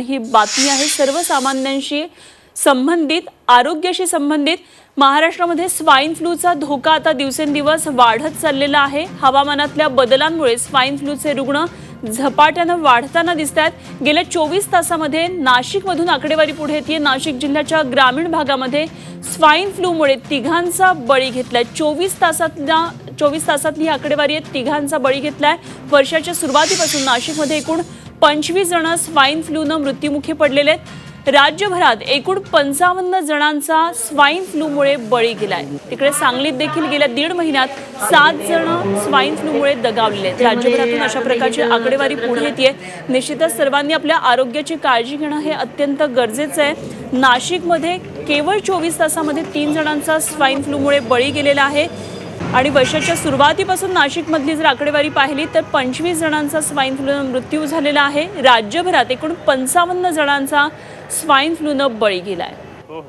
ही बातमी आहे सर्वसामान्यांशी संबंधित आरोग्याशी संबंधित. महाराष्ट्रामध्ये स्वाईन फ्लूचा धोका आता दिवसेंदिवस वाढत चाललेला आहे. हवामानातल्या बदलांमुळे स्वाईन फ्लूचे रुग्ण झपाट्यानं वाढताना दिसत आहेत गेल्या चोवीस तासामध्ये नाशिकमधून आकडेवारी पुढे येते नाशिक जिल्ह्याच्या ग्रामीण भागामध्ये स्वाईन फ्लूमुळे तिघांचा बळी घेतलाय. चोवीस तासातल्या चोवीस तासातली ही आकडेवारी आहे. तिघांचा बळी घेतलाय. वर्षाच्या सुरुवातीपासून नाशिकमध्ये एकूण पंचवीस जण स्वाईन फ्लूनं मृत्युमुखी पडलेले आहेत. राज्यभरात एकूण पंचावन्न जणांचा स्वाईन फ्लूमुळे बळी गेलाय. तिकडे सांगलीत देखील गेल्या दीड महिन्यात सात जण स्वाईन फ्लूमुळे दगावलेले आहेत. राज्यभरातून अशा प्रकारची आकडेवारी पुढे येते निश्चितच सर्वांनी आपल्या आरोग्याची काळजी घेणं हे अत्यंत गरजेचं आहे. नाशिकमध्ये केवळ चोवीस तासामध्ये तीन जणांचा स्वाईन फ्लूमुळे बळी गेलेला आहे. आणि वर्षाच्या सुरुवातीपासून नाशिकमधली जर आकडेवारी पाहिली तर पंचवीस जणांचा स्वाईन फ्लूनं मृत्यू झालेला आहे. राज्यभरात एकूण पंचावन्न जणांचा स्वाईन फ्लूनं बळी गेला आहे हो, हो.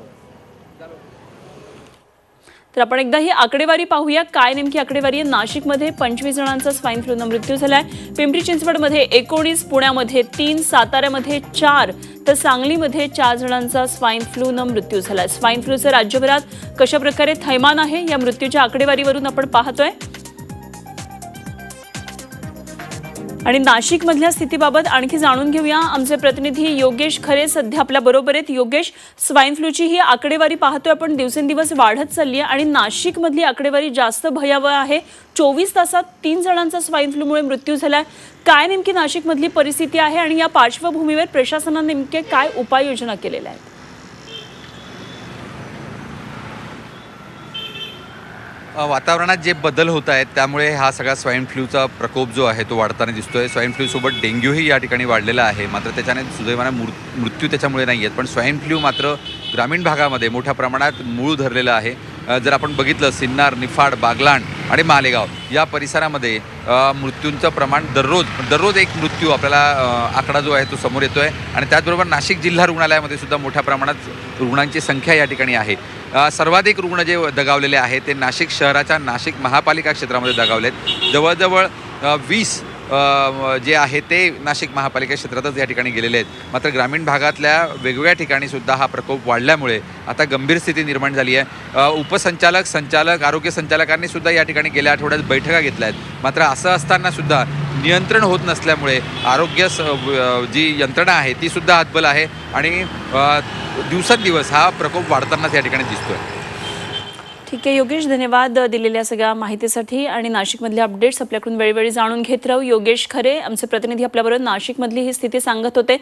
तर आपण एकदा ही आकडेवारी पाहूया. काय नेमकी आकडेवारी आहे? नाशिकमध्ये पंचवीस जणांचा स्वाईन फ्लूनं मृत्यू झालाय. पिंपरी चिंचवडमध्ये एकोणीस पुण्यामध्ये तीन साताऱ्यामध्ये चार तर सांगलीमध्ये चार जणांचा स्वाईन फ्लूनं मृत्यू झालाय. स्वाईन फ्लूचं राज्यभरात कशाप्रकारे थैमान आहे या मृत्यूच्या आकडेवारीवरून आपण पाहतोय. आणि नाशिकमधल्या स्थितीबाबत आणखी जाणून घेऊया. आमचे प्रतिनिधी योगेश खरे सध्या आपल्या बरोबर आहेत. योगेश स्वाईन फ्लूची ही आकडेवारी पाहतोय आपण. दिवसेंदिवस वाढत चालली आहे आणि नाशिकमधली आकडेवारी जास्त भयावह आहे. चोवीस तासात तीन जणांचा स्वाईन फ्लूमुळे मृत्यू झालाय. काय नेमकी नाशिकमधली परिस्थिती आहे आणि या पार्श्वभूमीवर प्रशासनाने नेमके काय उपाययोजना केलेल्या आहेत? वातावरणात जे बदल होत आहेत त्यामुळे हा सगळा स्वाईन फ्लूचा प्रकोप जो आहे तो वाढताना दिसतोय. स्वाईन फ्लूसोबत डेंग्यूही या ठिकाणी वाढलेला आहे. मात्र त्याच्याने सुदैवाने मृ मृत्यू त्याच्यामुळे नाही आहेत पण स्वाईन फ्लू मात्र ग्रामीण भागामध्ये मोठ्या प्रमाणात मूळ धरलेलं आहे. जर आपण बघितलं सिन्नार निफाड बागलाण आणि मालेगाव या परिसरामध्ये मृत्यूंचं प्रमाण दररोज दररोज एक मृत्यू आपल्याला आकडा जो आहे तो समोर येतो आहे आणि त्याचबरोबर नाशिक जिल्हा रुग्णालयामध्ये सुद्धा मोठ्या प्रमाणात रुग्णांची संख्या या ठिकाणी आहे. सर्वाधिक रुग्ण जे दगावलेले आहेत ते नाशिक शहराच्या नाशिक महापालिका क्षेत्रामध्ये दगावलेत. जवळजवळ वीस जे आहे ते नाशिक महापालिका क्षेत्रातच या ठिकाणी गेलेले आहेत. मात्र ग्रामीण भागातल्या वेगवेगळ्या ठिकाणी सुद्धा हा प्रकोप वाढल्यामुळे आता गंभीर स्थिती निर्माण झाली आहे. उपसंचालक संचालक आरोग्य संचालकांनी सुद्धा या ठिकाणी गेल्या आठवड्यात बैठका घेतल्या आहेत. मात्र असं असताना सुद्धा नियंत्रण होत नसल्यामुळे आरोग्य जी यंत्रणा आहे ती सुद्धा हातबल आहे आणि अ, दिवसेंदिवस हा प्रकोप वाढतानाच या ठिकाणी दिसतोय. ठीक आहे योगेश धन्यवाद दिलेल्या सगळ्या माहितीसाठी आणि नाशिकमधले अपडेट्स आपल्याकडून वेळोवेळी जाणून घेत राहू. योगेश खरे आमचे प्रतिनिधी आपल्याबरोबर नाशिकमधली ही स्थिती सांगत होते.